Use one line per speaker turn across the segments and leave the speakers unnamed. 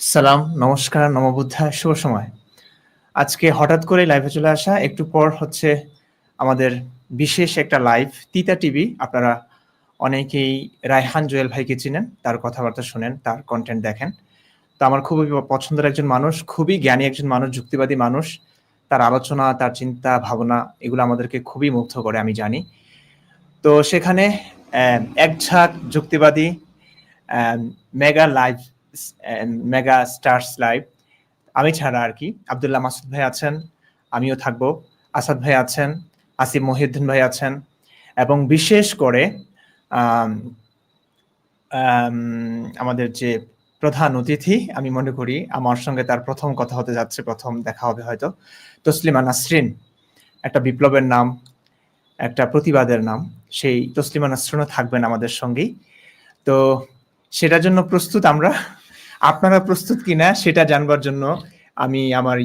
সালাম, নমস্কার, নমোবুদ্ধা, শুভ সময়। আজকে হঠাৎ করে লাইভে চলে আসা, একটু পর হচ্ছে আমাদের বিশেষ একটা লাইভ তিতা টিভি। আপনারা অনেকেই রায়হান জুয়েল ভাইকে চিনেন, তার কথাবার্তা শোনেন, তার কন্টেন্ট দেখেন। তো আমার খুবই পছন্দের একজন মানুষ, খুবই জ্ঞানী একজন মানুষ, যুক্তিবাদী মানুষ। তার আলোচনা, তার চিন্তা, ভাবনা এগুলো আমাদেরকে খুবই মুগ্ধ করে আমি জানি। তো সেখানে এক ঝাঁক যুক্তিবাদী mega live mega stars live আমি ছাড়া আর কি আব্দুল্লাহ মাসুদ ভাই আছেন, আমিও থাকব। আসাদ ভাই আছেন, আসিফ মহিউদ্দিন ভাই আছেন এবং বিশেষ করে আম আম আমাদের যে প্রধান অতিথি আমি মনে করি আমার সঙ্গে তার প্রথম কথা হতে যাচ্ছে, প্রথম দেখা হবে হয়তো। তসলিমা নাসরিন। একটা বিপ্লবের নাম, একটা প্রতিবাদের নাম। সেই তসলিমা নাসরিনও থাকবেন আমাদের সঙ্গেই। তো সেটার জন্য প্রস্তুত আমরা। আপনারা প্রস্তুত কিনা সেটা জানবার জন্য আমি আমার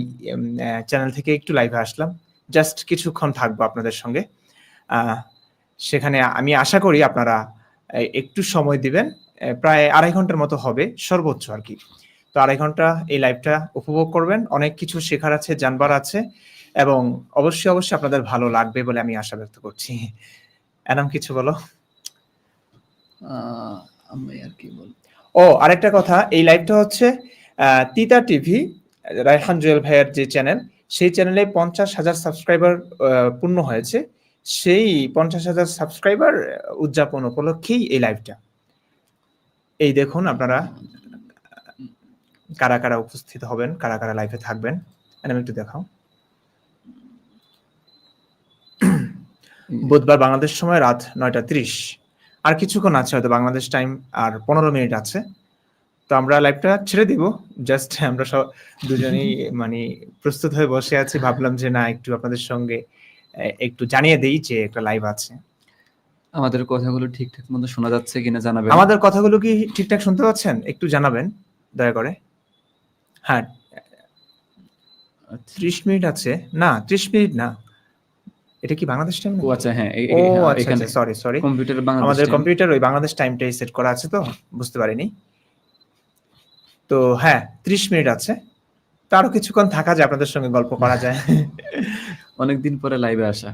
চ্যানেল থেকে একটু লাইভে আসলাম। জাস্ট কিছুক্ষণ থাকব আপনাদের সঙ্গে। সেখানে আমি আশা করি আপনারা একটু সময় দিবেন। প্রায় ২.৫ ঘণ্টার মতো হবে সর্বোচ্চ আর কি তো ২.৫ ঘণ্টা এই লাইভটা উপভোগ করবেন। অনেক কিছু শেখার আছে, জানবার আছে এবং অবশ্যই, অবশ্যই আপনাদের ভালো লাগবে বলে আমি আশা ব্যক্ত করছি। এনাম কিছু বলো?
আমি আর কি বলব?
ও আরেকটা কথা, এই লাইভটা হচ্ছে তিতা টিভি, রায়হান জুয়েল ভাইয়ের যে চ্যানেল, সেই চ্যানেলে ৫০,০০০ সাবস্ক্রাইবার আ পূর্ণ হয়েছে। সেই ৫০,০০০ সাবস্ক্রাইবার উদযাপন উপলক্ষেই এই লাইভটা। এই দেখুন আপনারা কারা, কারা উপস্থিত হবেন, কারা, কারা লাইভে থাকবেন। এনাম একটু দেখাও। বুধবার বাংলাদেশ সময় রাত ৯ঃ৩০ আর কিছুক্ষণ আছে হয়তো বাংলাদেশ টাইম আর ১৫ মিনিট আছে। তো আমরা লাইভটা ছেড়ে দিব। জাস্ট আমরা সব দুজনেই মানে প্রস্তুত হয়ে বসে আছি। ভাবলাম যে না একটু আপনাদের সঙ্গে একটু জানিয়ে দেই যে একটা লাইভ আছে।
আমাদের কথাগুলো ঠিকঠাক মতো শোনা যাচ্ছে কিনা জানাবেন।
আমাদের কথাগুলো কি ঠিকঠাক শুনতে পাচ্ছেন? একটু জানাবেন দয়া করে। হ্যাঁ।
আচ্ছা।
৩০ মিনিট আছে। না ৩০ মিনিট না। এটা কি বাংলাদেশ টাইম
ও আচ্ছা হ্যাঁ,
ও আচ্ছা, আচ্ছা সরি, সরি।
কম্পিউটারে বাংলাদেশ
আমাদের কম্পিউটার ওই বাংলাদেশ টাইমটাই সেট করা আছে তো বুঝতে পারিনি। তো হ্যাঁ, ৩০ মিনিট আছে। তো আরও কিছুক্ষণ থাকা যায় আপনাদের সঙ্গে গল্প করা যায়।
অনেকদিন পরে লাইভে আসা।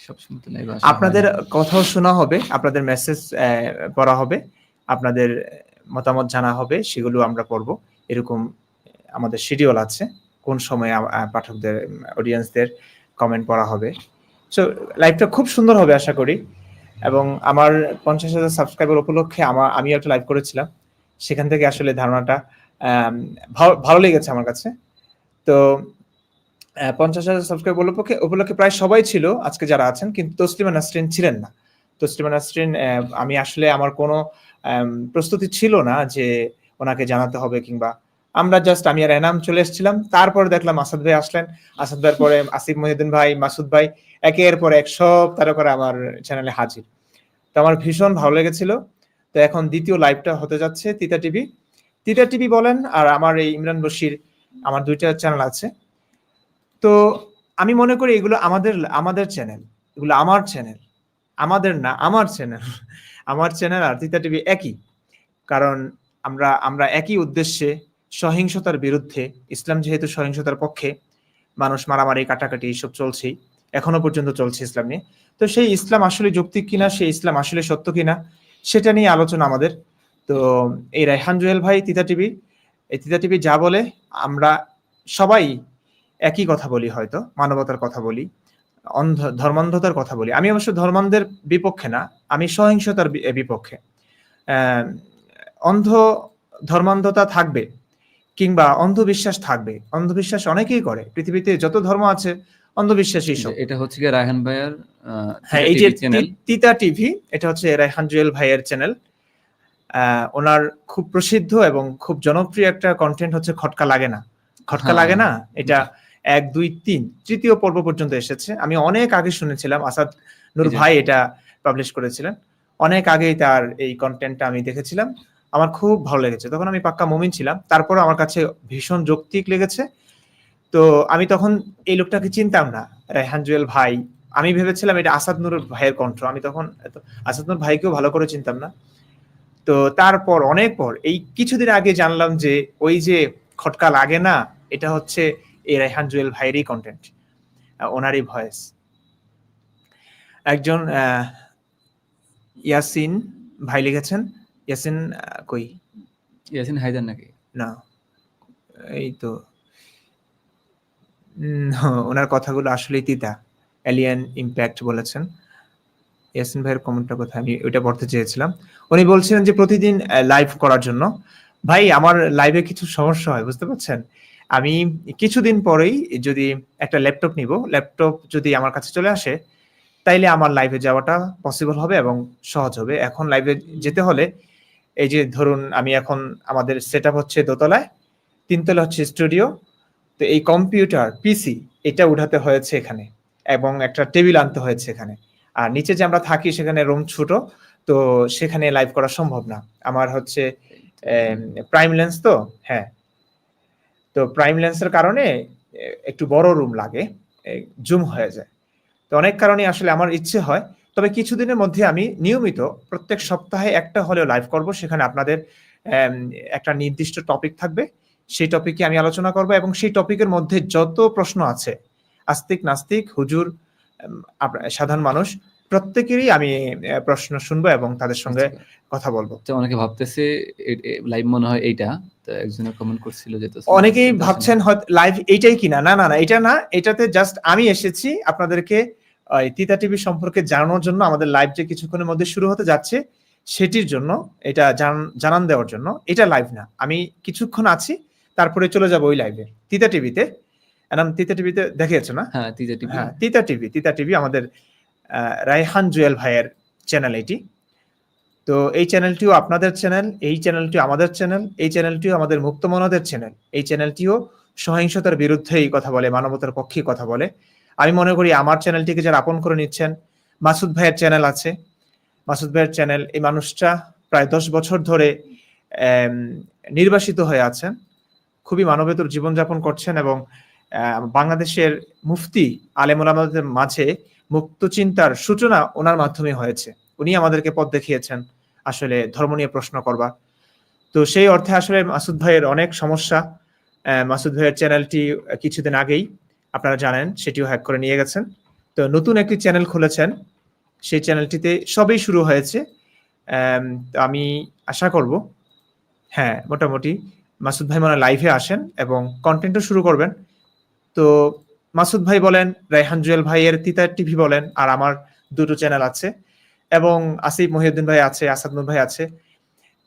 সবসময় তো লাইভে আসা
আপনাদের কথাও শোনা হবে, আপনাদের মেসেজ পড়া হবে, আপনাদের মতামত জানা হবে, সেগুলো আমরা পড়ব। এরকম আমাদের শিডিউল আছে। কোন সময়ে পাঠকদের অডিয়েন্সদের কমেন্ট পড়া হবে। সো লাইভটা খুব সুন্দর হবে আশা করি। এবং আমার ৫০,০০০ সাবস্ক্রাইবার উপলক্ষে আমার আমিও একটা লাইভ করেছিলাম। সেখান থেকে আসলে ধারণাটা ভালো লেগেছে আমার কাছে। তো পঞ্চাশ হাজার সাবস্ক্রাইবার উপলক্ষে উপলক্ষে প্রায় সবাই ছিল আজকে যারা আছেন। কিন্তু তসলিমা নাসরিন ছিলেন না। তসলিমা নাসরিন আমি আসলে আমার কোনো প্রস্তুতি ছিল না যে ওনাকে জানাতে হবে কিংবা আমরা জাস্ট আমি আর এনাম চলে এসেছিলাম। তারপরে দেখলাম আসাদ ভাই আসলেন। আসাদ ভাইয়ের পরে আসিফ মহিউদ্দিন ভাই, মাসুদ ভাই একের পর এক সব তারকারা আমার চ্যানেলে হাজির। তো আমার ভীষণ ভালো লেগেছিল। তো এখন দ্বিতীয় লাইভটা হতে যাচ্ছে তিতা টিভি। তিতা টিভি বলেন আর আমার এই ইমরান বশির আমার দুইটা চ্যানেল আছে। তো আমি মনে করি এগুলো আমাদের আমাদের চ্যানেল। এগুলো আমার চ্যানেল। আমাদের না, আমার চ্যানেল। আমার চ্যানেল আর তিতা টিভি একই। কারণ আমরা আমরা একই উদ্দেশ্যে সহিংসতার বিরুদ্ধে, ইসলাম যেহেতু সহিংসতার পক্ষে, মানুষ মারামারি, কাটাকাটি এইসব চলছেই। এখনও পর্যন্ত চলছে ইসলাম নিয়ে। তো সেই ইসলাম আসলে যৌক্তিক কিনা, সেই ইসলাম আসলে সত্য কিনা, সেটা নিয়ে আলোচনা আমাদের। তো এই রায়হান জুয়েল ভাই তিতা টিভি, এই তিতা টিভি যা বলে আমরা সবাই একই কথা বলি হয়তো। মানবতার কথা বলি, অন্ধ ধর্মান্ধতার কথা বলি। আমি অবশ্য ধর্মান্ধের বিপক্ষে না, আমি সহিংসতার বিপক্ষে। অন্ধ ধর্মান্ধতা থাকবে কিংবা অন্ধবিশ্বাস থাকবে। অন্ধবিশ্বাস অনেকেই করে। পৃথিবীতে যত ধর্ম আছে অন্ধবিশ্বাসই সব।
এটা হচ্ছে গিয়ে রায়হান ভাইয়ার
হ্যাঁ, এই যে তিতা টিভি এটা হচ্ছে রায়হান জুয়েল ভাইয়ের চ্যানেল। আ উনার খুব প্রসিদ্ধ এবং খুব জনপ্রিয় একটা কনটেন্ট হচ্ছে খটকা লাগে না। খটকা
হ্যাঁ,
লাগে না?
হ্যাঁ।
এটা ১, ২, ৩ তৃতীয় পর্ব পর্যন্ত এসেছে। আমি অনেক আগে শুনেছিলাম আসাদ নূর ভাই এটা পাবলিশ করেছিলেন। অনেক আগেই তার এই কন্টেন্টটা আমি দেখেছিলাম। আমার খুব ভালো লেগেছে। তখন আমি পাক্কা মুমিন ছিলাম। তারপরেও আমার কাছে ভীষণ যৌক্তিক লেগেছে। তো আমি তখন এই লোকটাকে চিনতাম না। রায়হান জুয়েল ভাই। আমি ভেবেছিলাম এটা আসাদ নূর ভাইয়ের কণ্ঠ। আমি তখন আসাদ নূর ভাইকেও ভালো করে চিনতাম না। তো তারপর, অনেক পর, এই কিছুদিন আগে জানলাম যে, ওই যে খটকা লাগে না, এটা হচ্ছে এই রাইহান জুয়েল ভাইয়েরই কন্টেন্ট ওনারই ভয়েস একজন ইয়াসিন ভাই লিখেছেন ইয়াসিন কই?
ইয়াসিন হায়দার নাকি?
না। এই তো। ওনার কথাগুলো আসলেই তিতা। এলিয়ান ইম্প্যাক্ট বলেছেন। ইয়াসিন ভাইয়ের কমেন্টটা কোথায়? আমি ওইটা পড়তে চেয়েছিলাম। উনি বলছিলেন যে প্রতিদিন লাইভ করার জন্য। ভাই আমার লাইভে কিছু সমস্যা হয় বুঝতে পারছেন? আমি কিছুদিন পরেই যদি একটা ল্যাপটপ নিব ল্যাপটপ যদি আমার কাছে চলে আসে তাইলে আমার লাইভে যাওয়াটা পসিবল হবে এবং সহজ হবে। এখন লাইভে যেতে হলে এই যে ধরুন আমি এখন আমাদের সেট হচ্ছে দোতলায়, তিনতলা হচ্ছে স্টুডিও তো এই কম্পিউটার পিসি এটা উঠাতে হয়েছে এখানে এবং একটা টেবিল আনতে হয়েছে এখানে। আর নিচে যে আমরা থাকি সেখানে রুম ছোট, তো সেখানে লাইভ করা সম্ভব না। আমার হচ্ছে প্রাইম লেন্স তো হ্যাঁ। তো প্রাইম লেন্সের কারণে একটু বড় রুম লাগে জুম হয়ে যায়। তো অনেক কারণে আসলে আমার ইচ্ছে হয় তবে কিছুদিনের মধ্যে আমি নিয়মিত প্রত্যেক সপ্তাহে একটা হলেও লাইভ করব। সেখানে আপনাদের একটা নির্দিষ্ট টপিক থাকবে। সেই টপিকে আমি আলোচনা করব এবং সেই টপিকের মধ্যে যত প্রশ্ন আছে আস্তিক নাস্তিক হুজুর সাধারণ মানুষ প্রত্যেকেরই আমি প্রশ্ন শুনব এবং তাদের সঙ্গে কথা বলব।
তো অনেকে ভাবতেছে লাইভ মনে হয় এইটা। তো একজনের কমেন্ট করছিল যে তো
অনেকেই ভাবছেন হয়তো লাইভ এইটাই কিনা। না না না এটা না। এটাতে জাস্ট আমি এসেছি আপনাদেরকে তিতা টিভি সম্পর্কে জানানোর জন্য আমাদের লাইভ যে কিছুক্ষণের মধ্যে শুরু হতে যাচ্ছে সেটির জন্য এটা জানান দেওয়ার জন্য এটা লাইভ না। আমি কিছুক্ষণ আছি তারপরে চলে যাব ওই লাইভে তিতা টিভিতে এরম তিতা টিভিতে দেখিয়েছো না?
হ্যাঁ তিজা টিভি।
হ্যাঁ তিতা টিভি তিতা টিভি আমাদের রায়হান জুয়েল ভাইয়ের চ্যানেল এটি। তো এই চ্যানেলটিও আপনাদের চ্যানেল এই চ্যানেলটিও আমাদের চ্যানেল এই চ্যানেলটিও আমাদের মুক্তমনাদের চ্যানেল এই চ্যানেলটিও সহিংসতার বিরুদ্ধেই কথা বলে মানবতার পক্ষে কথা বলে। আমি মনে করি আমার চ্যানেলটিকে যারা আপন করে নিচ্ছেন, মাসুদ ভাইয়ের চ্যানেল আছে। মাসুদ ভাইয়ের চ্যানেল এই মানুষটা প্রায় দশ বছর ধরে নির্বাসিত হয়ে আছেন। খুবই মানবেতর জীবনযাপন করছেন এবং বাংলাদেশের মুফতি আলেমুলামাদের মাঝে মুক্ত চিন্তার সূচনা ওনার মাধ্যমে হয়েছে। উনি আমাদেরকে পথ দেখিয়েছেন আসলে ধর্ম নিয়ে প্রশ্ন করবার তো সেই অর্থে আসলে মাসুদ ভাইয়ের অনেক সমস্যা মাসুদ ভাইয়ের চ্যানেলটি কিছুদিন আগেই আপনারা জানেন, সেটিও হ্যাক করে নিয়ে গেছেন। তো নতুন একটি চ্যানেল খুলেছেন। সেই চ্যানেলটিতে সবই শুরু হয়েছে। আমি আশা করব হ্যাঁ মোটামুটি মাসুদ ভাই মানে লাইভে আসেন এবং কন্টেন্টও শুরু করবেন। তো মাসুদ ভাই বলেন, রায়হান জুয়েল ভাইয়ের তিতার টিভি বলেন, আর আমার দুটো চ্যানেল আছে এবং আসিফ মহিউদ্দিন ভাই আছে, আসাদ নূর ভাই আছে।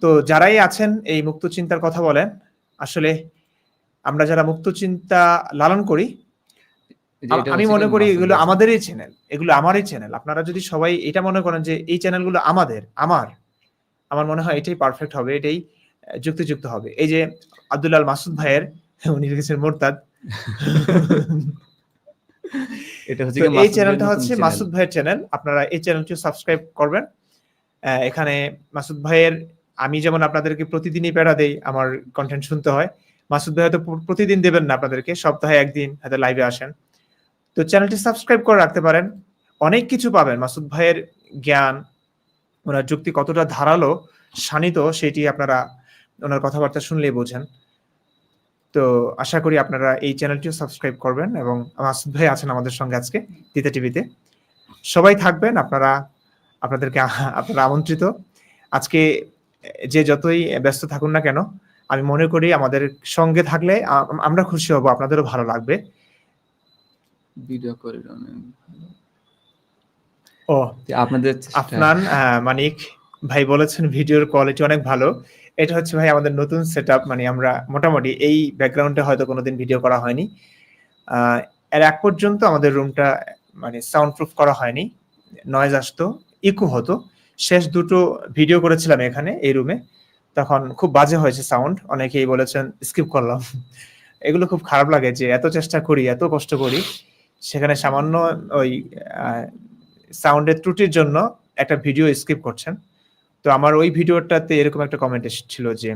তো যারাই আছেন, এই মুক্ত চিন্তার কথা বলেন, আসলে আমরা যারা মুক্ত চিন্তা লালন করি আম- মনে করি এগুলো আমাদেরই চ্যানেল এগুলো আমারই চ্যানেল আপনারা যদি সবাই এটা মনে করেন যে এই চ্যানেলগুলো আমাদের আমার আমার মনে হয় এটাই পারফেক্ট হবে এটাই যুক্তিযুক্ত হবে। এই যে আব্দুল্লাল মাসুদ ভাইয়ের উনি লিখেছেন মোরতাদ।
এটা হচ্ছে
এই চ্যানেলটা হচ্ছে মাসুদ ভাইয়ের চ্যানেল আপনারা এই চ্যানেলটি সাবস্ক্রাইব করবেন। এখানে মাসুদ ভাইয়ের আমি যেমন আপনাদেরকে প্রতিদিনই প্যারা দেই আমার কন্টেন্ট শুনতে হয় মাসুদ ভাই হয়তো প্রতিদিন দেবেন না আপনাদেরকে সপ্তাহে একদিন হয়তো লাইভে আসেন। তো চ্যানেলটি সাবস্ক্রাইব করে রাখতে পারেন। অনেক কিছু পাবেন। মাসুদ ভাইয়ের জ্ঞান, ওনার যুক্তি কতটা ধারালো, শানিত, সেটি আপনারা ওনার কথাবার্তা শুনলেই বোঝেন। তো আশা করি আপনারা এই চ্যানেলটিও সাবস্ক্রাইব করবেন এবং মাসুদ ভাই আছেন আমাদের সঙ্গে আজকে তিতা টিভিতে। সবাই থাকবেন, আপনারা, আপনাদেরকে আপনারা আমন্ত্রিত। আজকে যে যতই ব্যস্ত থাকুন না কেন, আমি মনে করি আমাদের সঙ্গে থাকলে আমরা খুশি হব, আপনাদেরও ভালো লাগবে।
ভিডিও করে অনেক
ও
আপনাদের
আহ, মানিক ভাই বলেছেন ভিডিওর কোয়ালিটি অনেক ভালো। এটা হচ্ছে ভাই আমাদের নতুন সেট মানে আমরা মোটামুটি এই ব্যাকগ্রাউন্ডে হয়তো কোনোদিন ভিডিও করা হয়নি। এর এক পর্যন্ত আমাদের রুমটা মানে সাউন্ড প্রুফ করা হয়নি। নয়েজ আসতো ইকো হতো। শেষ দুটো ভিডিও করেছিলাম এখানে এই রুমে তখন খুব বাজে হয়েছে সাউন্ড অনেকেই বলেছেন স্কিপ করলাম। এগুলো খুব খারাপ লাগে যে এত চেষ্টা করি এত কষ্ট করি। সেখানে সামান্য ওই সাউন্ডের ত্রুটির জন্য একটা ভিডিও স্কিপ করছেন। তো আমার ওই ভিডিওটাতে এরকম একটা কমেন্ট এসেছিল যে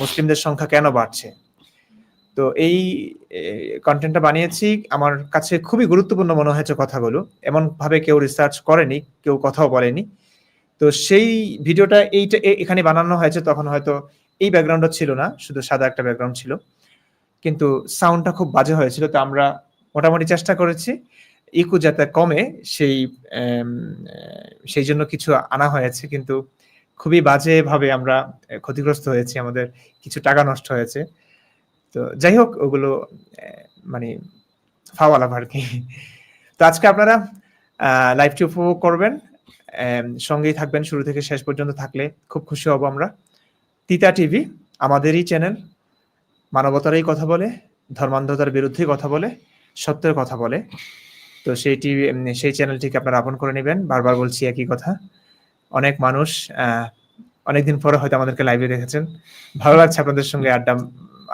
মুসলিমদের সংখ্যা কেন বাড়ছে? তো এই কন্টেন্টটা বানিয়েছি। আমার কাছে খুবই গুরুত্বপূর্ণ মনে হয়েছে কথাগুলো। এমন ভাবে কেউ রিসার্চ করেনি, কেউ কথাও বলেনি। তো সেই ভিডিওটা এইটা এখানে বানানো হয়েছে, তখন হয়তো এই ব্যাকগ্রাউন্ডটা ছিল না, শুধু সাদা একটা ব্যাকগ্রাউন্ড ছিল। কিন্তু সাউন্ডটা খুব বাজে হয়েছিল। তো আমরা মোটামুটি চেষ্টা করেছি। ইকু যাতে কমে, সেই সেই জন্য কিছু আনা হয়েছে। কিন্তু খুবই বাজে ভাবে আমরা ক্ষতিগ্রস্ত হয়েছি। আমাদের কিছু টাকা নষ্ট হয়েছে। তো যাই হোক, ওগুলো মানে ফাওয়ালা আর কি। তো আজকে আপনারা লাইভটি উপভোগ করবেন। সঙ্গেই থাকবেন। শুরু থেকে শেষ পর্যন্ত থাকলে খুব খুশি হব আমরা। তিতা টিভি, আমাদেরই চ্যানেল। মানবতারই কথা বলে, ধর্মান্ধতার বিরুদ্ধে কথা বলে। সত্যের কথা বলে। তো সেই টিভি সেই চ্যানেলটিকে আপনারা আপন করে নেবেন। বারবার বলছি একই কথা। অনেক মানুষ অনেকদিন পরে হয়তো আমাদেরকে লাইভে দেখেছেন। ভালো লাগছে আপনাদের সঙ্গে আড্ডা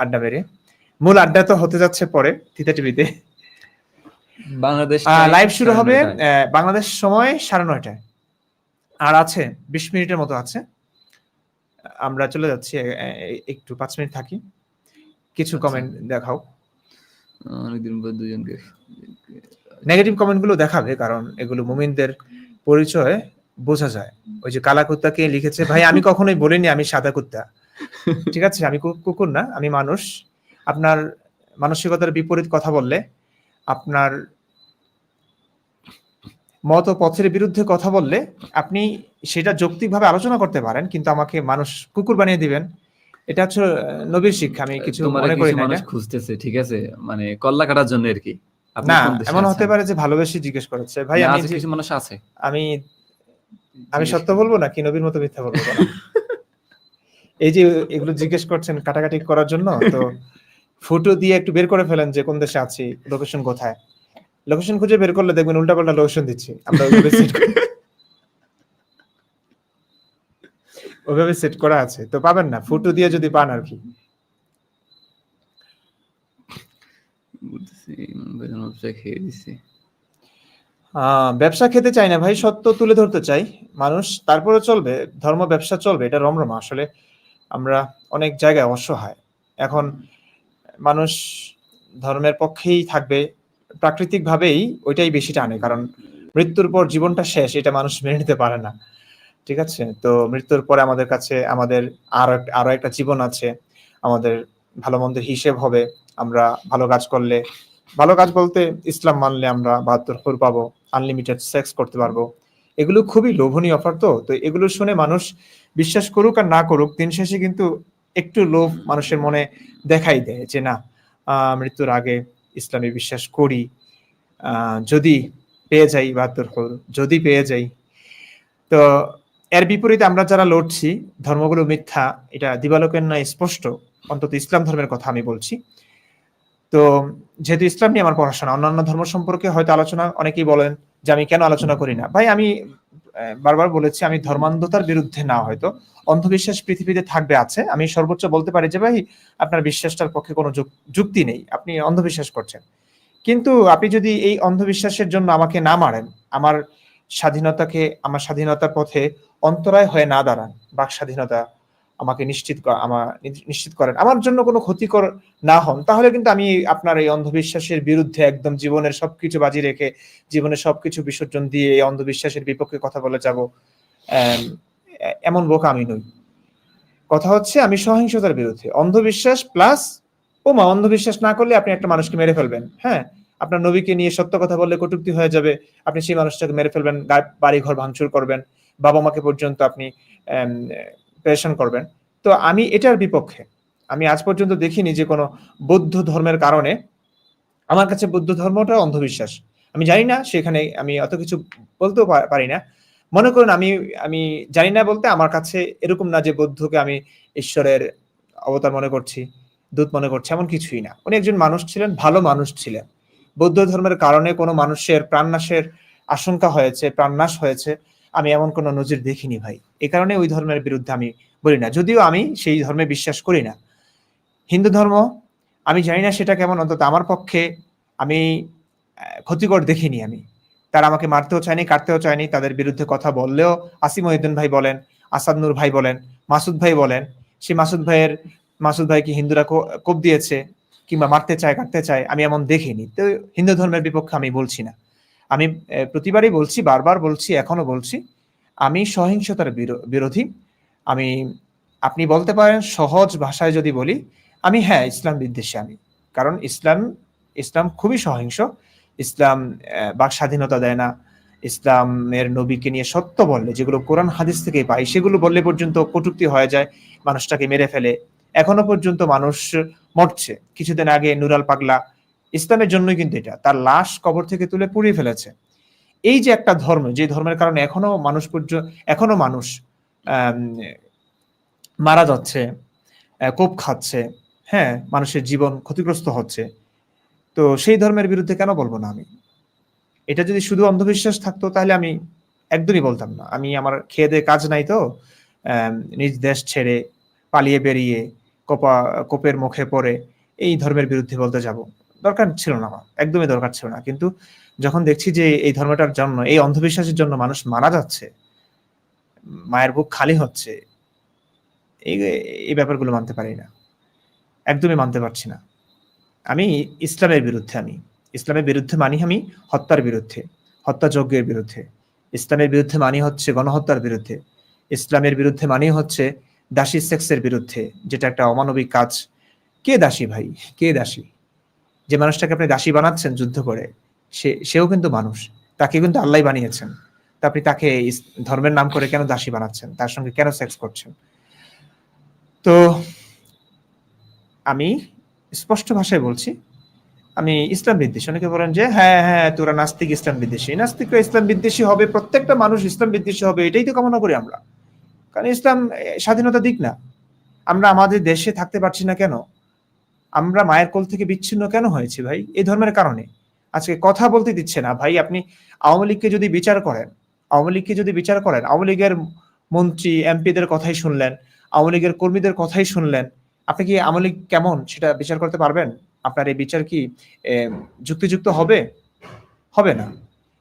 আড্ডা মেরে। মূল আড্ডা তো হতে যাচ্ছে পরে তিতা টিভিতে।
বাংলাদেশ
লাইভ শুরু হবে বাংলাদেশ সময় সাড়ে নয়টায়। আর আছে বিশ মিনিটের মতো আছে। আমরা চলে যাচ্ছি একটু পাঁচ মিনিট থাকি। কিছু
আচ্ছা।
কমেন্ট দেখাও।
অনেকদিন পর দুজনকে
নেগেটিভ কমেন্টগুলো দেখাবে কারণ এগুলো মুমিনদের পরিচয় বোঝা যায়। ওই যে কালা কুত্তা কে লিখেছে ভাই আমি কখনোই বলিনি আমি সাদা কুত্তা। ঠিক আছে আমি কুকুর না আমি মানুষ। আপনার মানসিকতার বিপরীত কথা বললে আপনার মত পথের বিরুদ্ধে কথা বললে আপনি সেটা যৌক্তিকভাবে আলোচনা করতে পারেন কিন্তু আমাকে মানুষ কুকুর বানিয়ে দিবেন। এটা হচ্ছে নবীর শিক্ষা আমি কিছু মনে করি না
মানুষ খুঁজতেছে ঠিক আছে? মানে কল্লা কাটার জন্য আর কি।
না এমন হতে পারে যে ভালোবেসে জিজ্ঞেস করেছে। ভাই আমি
কিছু মানুষ আছে।
আমি আমি সত্য বলব না কি নবীর মতো মিথ্যা বলব? এই যে এগুলো জিজ্ঞেস করছেন কাটাকাটি করার জন্য তো ফটো দিয়ে একটু বের করে ফেলেন যে কোন দেশে আছি লোকেশন কোথায়। লোকেশন খুঁজে বের করলে দেখবেন উল্টা পাল্টা লোকেশন দিচ্ছি। আমরা ওইভাবে সেট করা আছে তো পাবেন না? ফটো দিয়ে যদি পান আর কি।
ব্যবসা
খেতে চাই না ভাই সত্য তুলে ধরতে চাই। মানুষ তারপরে চলবে ধর্ম ব্যবসা চলবে এটা রমরমা। আসলে আমরা অনেক জায়গায় অসহায়। এখন মানুষ ধর্মের পক্ষেই থাকবে প্রাকৃতিক ভাবেই ওইটাই বেশি টানে। কারণ মৃত্যুর পর জীবনটা শেষ এটা মানুষ মেনে নিতে পারে না। ঠিক আছে? তো মৃত্যুর পরে আমাদের কাছে আমাদের আরও আরও একটা জীবন আছে। আমাদের ভালো মন্দের হিসেব হবে। আমরা ভালো কাজ করলে, ভালো কাজ বলতে ইসলাম মানলে আমরা বাহাত্তর ফুল পাবো আনলিমিটেড সেক্স করতে পারব। এগুলো খুবই লোভনীয় অফার তো? তো এগুলো শুনে মানুষ বিশ্বাস করুক আর না করুক, দিন শেষে কিন্তু একটু লোভ মানুষের মনে দেখাই দেয় যে না মৃত্যুর আগে ইসলামে বিশ্বাস করি। যদি পেয়ে যাই বাহাত্তর ফুল যদি পেয়ে যাই। তো এর বিপরীতে আমরা যারা লড়ছি, ধর্মগুলো মিথ্যা, এটা দিবালোকের নয় স্পষ্ট, অন্তত ইসলাম ধর্মের কথা আমি বলছি। তো যেহেতু ইসলাম নিয়ে আমার পড়াশোনা, অন্যান্য ধর্ম সম্পর্কে হয়তো আলোচনা, অনেকেই বলেন যে আমি কেন আলোচনা করি না। ভাই, আমি বারবার বলেছি, আমি ধর্মান্ধতার বিরুদ্ধে না হয়তো, অন্ধবিশ্বাস পৃথিবীতে থাকবে, আছে। আমি সর্বোচ্চ বলতে পারি যে, ভাই, আপনার বিশ্বাসটার পক্ষে কোনো যুক- যুক্তি নেই, আপনি অন্ধবিশ্বাস করছেন। কিন্তু আপনি যদি এই অন্ধবিশ্বাসের জন্য আমাকে না মারেন, আমার স্বাধীনতাকে, আমার স্বাধীনতার পথে অন্তরায় হয়ে না দাঁড়ান। বাক স্বাধীনতা আমাকে নিশ্চিত আমার নিশ্চিত করেন। আমার জন্য কোনো ক্ষতিকর না হন। তাহলে কিন্তু আমি আপনার এই অন্ধবিশ্বাসের বিরুদ্ধে একদম জীবনের সবকিছু বাজি রেখে, জীবনের সবকিছু বিসর্জন দিয়ে এই অন্ধবিশ্বাসের বিপক্ষে কথা বলে যাব এমন বোকা আমি নই। কথা হচ্ছে, আমি সহিংসতার বিরুদ্ধে। অন্ধবিশ্বাস প্লাস ও মা অন্ধবিশ্বাস না করলে আপনি একটা মানুষকে মেরে ফেলবেন। হ্যাঁ? আপনার নবীকে নিয়ে সত্য কথা বললে কটুক্তি হয়ে যাবে। আপনি সেই মানুষটাকে মেরে ফেলবেন বাড়ি ঘর ভাঙচুর করবেন, বাবা মাকে পর্যন্ত আপনি প্রেশন করবেন। তো আমি এটার বিপক্ষে, আমি আজ পর্যন্ত দেখিনি যে কোনো বৌদ্ধ ধর্মের কারণে আমার কাছে বৌদ্ধ ধর্মটা অন্ধবিশ্বাস। আমি জানি না, সেখানে আমি অত কিছু বলতেও পারি না। মনে করুন আমি আমি জানি না বলতে আমার কাছে এরকম না যে বৌদ্ধকে আমি ঈশ্বরের অবতার মনে করছি, দূত মনে করছি, এমন কিছুই না। উনি একজন মানুষ ছিলেন, ভালো মানুষ ছিলেন। বৌদ্ধ ধর্মের কারণে কোনো মানুষের প্রাণনাশের আশঙ্কা হয়েছে, প্রাণনাশ হয়েছে, আমি এমন কোনো নজির দেখিনি ভাই। এ কারণে ওই ধর্মের বিরুদ্ধে আমি বলি না। যদিও আমি সেই ধর্মে বিশ্বাস করি না। হিন্দু ধর্ম, আমি জানি না সেটা কেমন, অন্তত আমার পক্ষে আমি ক্ষতিকর দেখিনি আমি। তারা আমাকে মারতেও চায়নি, কাটতেও চায়নি, তাদের বিরুদ্ধে কথা বললেও আসিম মহিউদ্দিন ভাই বলেন, আসাদ নূর ভাই বলেন, মাসুদ ভাই বলেন, সেই মাসুদ ভাইয়ের, মাসুদ ভাইকে হিন্দুরা কোপ দিয়েছে কিংবা মারতে চায়, কাটতে চায়, আমি এমন দেখিনি। তো হিন্দু ধর্মের বিপক্ষে আমি বলছি না। আমি প্রতিবারই বলছি, বারবার বলছি এখনও বলছি, আমি সহিংসতার বিরো- বিরোধী। আমি, আপনি বলতে পারেন সহজ ভাষায় যদি বলি, আমি হ্যাঁ ইসলাম বিদ্বেষী আমি। কারণ ইসলাম ইসলাম খুবই সহিংস। ইসলাম বাক স্বাধীনতা দেয় না। ইসলামের নবীকে নিয়ে সত্য বললে, যেগুলো কোরআন, হাদিস থেকে পাই, সেগুলো বললে পর্যন্ত কটুক্তি হয়ে যায়, মানুষটাকে মেরে ফেলে। এখনও পর্যন্ত মানুষ মরছে। কিছুদিন আগে নুরাল পাগলা ইসলামের জন্যই কিন্তু এটা, তার লাশ কবর থেকে তুলে পুড়িয়ে ফেলেছে। এই যে একটা ধর্ম, যে ধর্মের কারণে এখনও মানুষ পর্যন্ত এখনও মানুষ মারা যাচ্ছে কোপ খাচ্ছে হ্যাঁ মানুষের জীবন ক্ষতিগ্রস্ত হচ্ছে, তো সেই ধর্মের বিরুদ্ধে কেন বলব না আমি? এটা যদি শুধু অন্ধবিশ্বাস থাকতো, তাহলে আমি একদমই বলতাম না। আমি আমার খেয়ে দিয়ে কাজ নাই তো নিজ দেশ ছেড়ে পালিয়ে বেরিয়ে কোপা, কোপের মুখে পড়ে এই ধর্মের বিরুদ্ধে বলতে যাব। দরকার ছিল না আমার, একদমই দরকার ছিল না। কিন্তু যখন দেখছি যে এই ধর্মটার জন্য, এই অন্ধবিশ্বাসের জন্য মানুষ মারা যাচ্ছে, মায়ের বুক খালি হচ্ছে, এই এই ব্যাপারগুলো মানতে পারি না। একদমই মানতে পারছি না। আমি ইসলামের বিরুদ্ধে আমি, ইসলামের বিরুদ্ধে মানি আমি হত্যার বিরুদ্ধে, হত্যাযজ্ঞের বিরুদ্ধে। ইসলামের বিরুদ্ধে মানি হচ্ছে গণহত্যার বিরুদ্ধে, ইসলামের বিরুদ্ধে মানি হচ্ছে দাসী সেক্সের বিরুদ্ধে, যেটা একটা অমানবিক কাজ। কে দাসী ভাই? কে দাসী? যে মানুষটাকে আপনি দাসী বানাচ্ছেন যুদ্ধ করে, সে, সেও কিন্তু মানুষ। তাকে কিন্তু আল্লাহ বানিয়েছেন। তা আপনি তাকে ধর্মের নাম করে কেন দাসী বানাচ্ছেন? তার সঙ্গে কেন সেক্স করছেন? তো আমি স্পষ্ট ভাষায় বলছি, আমি ইসলাম বিদ্বেষী। অনেকে বলেন যে হ্যাঁ হ্যাঁ তোরা নাস্তিক ইসলাম বিদ্বেষী। নাস্তিকরা ইসলাম বিদ্বেষী হবে, প্রত্যেকটা মানুষ ইসলাম বিদ্বেষী হবে, এটাই তো কামনা করি আমরা। কারণ ইসলাম স্বাধীনতা দিক না। আমরা আমাদের দেশে থাকতে পারছি না কেন? আমরা মায়ের কোল থেকে বিচ্ছিন্ন কেন হয়েছি ভাই? এই ধর্মের কারণে। আজকে কথা বলতে দিচ্ছে না ভাই, আপনি আওয়ামী লীগকে যদি বিচার করেন, আওয়ামী লীগকে যদি বিচার করেন, আওয়ামী লীগের মন্ত্রী, এমপিদের কথাই শুনলেন, আওয়ামী লীগের কর্মীদের কথাই শুনলেন, আপনি কি আওয়ামী লীগ কেমন সেটা বিচার করতে পারবেন? আপনার এই বিচার কি যুক্তিযুক্ত হবে? হবে না।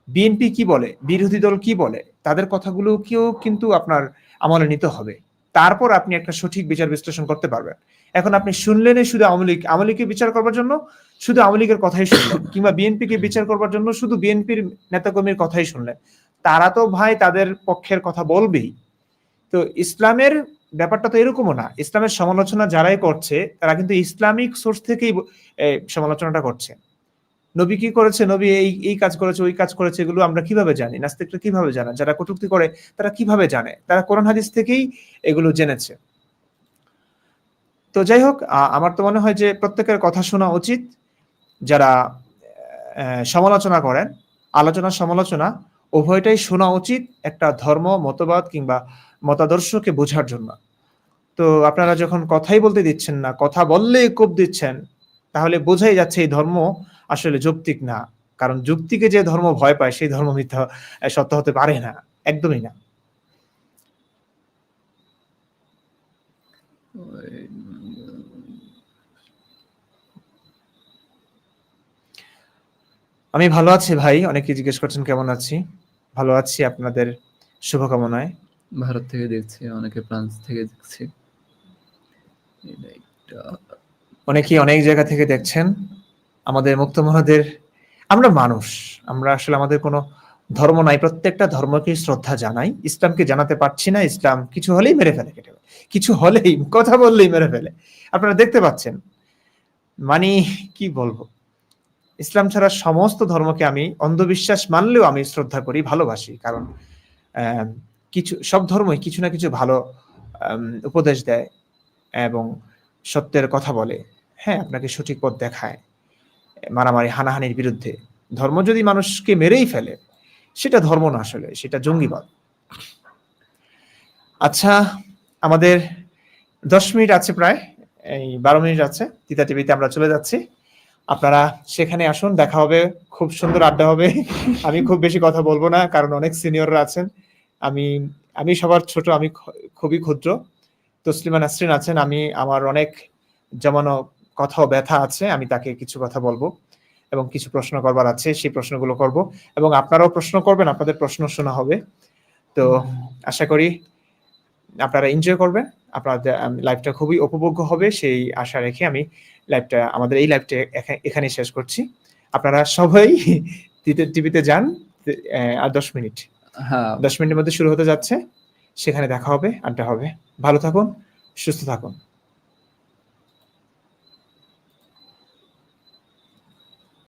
বিএনপি কি বলে? বিরোধী দল কি বলে? তাদের কথাগুলো কেউ কিন্তু আপনার আমলে নিতে হবে। তারপর আপনি একটা সঠিক বিচার বিশ্লেষণ করতে পারবেন। এখন আপনি শুনলেনই শুধু আওয়ামী লীগ, আওয়ামী বিচার করবার জন্য? শুধু আওয়ামী কথাই শুনলেন, কিংবা বিএনপিকে বিচার করবার জন্য শুধু বিএনপির নেতাকর্মীর কথাই শুনলেন? তারা তো ভাই তাদের পক্ষের কথা বলবেই। তো ইসলামের ব্যাপারটা তো এরকমও না। ইসলামের সমালোচনা যারাই করছে, তারা কিন্তু ইসলামিক সোর্স থেকেই সমালোচনাটা করছে। নবী কি করেছে? নবী এই এই কাজ করেছে, ওই কাজ করেছে, এগুলো আমরা কীভাবে জানি? নাস্তিকরা কীভাবে জানে? যারা কটূক্তি করে, তারা কীভাবে জানে? তারা কোরআন হাদিস থেকেই এগুলো জেনেছে। তো যাই হোক আমার তো মনে হয় যে প্রত্যেকের কথা শোনা উচিত। যারা সমালোচনা করেন, আলোচনা, সমালোচনা, উভয়টাই শোনা উচিত একটা ধর্ম, মতবাদ কিংবা মতাদর্শকে বোঝার জন্য। তো আপনারা যখন কথাই বলতে দিচ্ছেন না, কথা বললেই কোপ দিচ্ছেন, তাহলে বোঝাই যাচ্ছে এই ধর্ম আসলে যৌক্তিক না। কারণ যুক্তিকে যে ধর্ম ভয় পায় সেই ধর্ম মিথ্যা সত্য হতে পারে না। একদমই না। আমি ভালো আছি ভাই। অনেকে জিজ্ঞেস করছেন কেমন আছি? ভালো আছি আপনাদের শুভকামনায়।
ভারত থেকে দেখছি অনেকে ফ্রান্স থেকে দেখছি।
অনেকেই অনেক জায়গা থেকে দেখছেন। আমাদের মুক্ত মহাদের আমরা মানুষ, আমরা আসলে আমাদের কোনো ধর্ম নাই, প্রত্যেকটা ধর্মকে শ্রদ্ধা জানাই। ইসলামকে জানাতে পারছি না, ইসলাম কিছু হলেই মেরে ফেলে কেটে কিছু হলেই, কথা বললেই মেরে ফেলে। আপনারা দেখতে পাচ্ছেন মানে কি বলব? ইসলাম ছাড়া সমস্ত ধর্মকে আমি অন্ধবিশ্বাস মানলেও আমি শ্রদ্ধা করি, ভালোবাসি। কারণ কিছু, সব ধর্মই কিছু না কিছু ভালো উপদেশ দেয় এবং সত্যের কথা বলে। হ্যাঁ আপনাকে সঠিক পথ দেখায়। মারামারি, হানাহানির বিরুদ্ধে। ধর্ম যদি মানুষকে মেরেই ফেলে, সেটা ধর্ম না আসলে, সেটা জঙ্গিবাদ। আচ্ছা আমাদের দশ মিনিট আছে প্রায়, এই বারো মিনিট আছে, তিতা টিভিতে আমরা চলে যাচ্ছি। আপনারা সেখানে আসুন, দেখা হবে, খুব সুন্দর আড্ডা হবে। আমি খুব বেশি কথা বলব না, কারণ অনেক সিনিয়ররা আছেন। আমি আমি সবার ছোট, আমি খুবই ক্ষুদ্র। তসলিমা নাসরিন আছেন, আমি, আমার অনেক জমানো কথা ও ব্যথা আছে আমি তাকে কিছু কথা বলব এবং কিছু প্রশ্ন করবার আছে সেই প্রশ্নগুলো করব এবং আপনারাও প্রশ্ন করবেন আপনাদের প্রশ্ন শোনা হবে। তো আশা করি আপনারা এনজয় করবেন আপনাদের লাইভটা খুবই উপভোগ্য হবে সেই আশা রেখে আমি লাইভটা আমাদের এই লাইভটা এখানে শেষ করছি। আপনারা সবাই টিভিতে যান আর দশ মিনিট।
হ্যাঁ।
দশ মিনিটের মধ্যে শুরু হতে যাচ্ছে সেখানে দেখা হবে আড্ডা হবে। ভালো থাকুন সুস্থ থাকুন।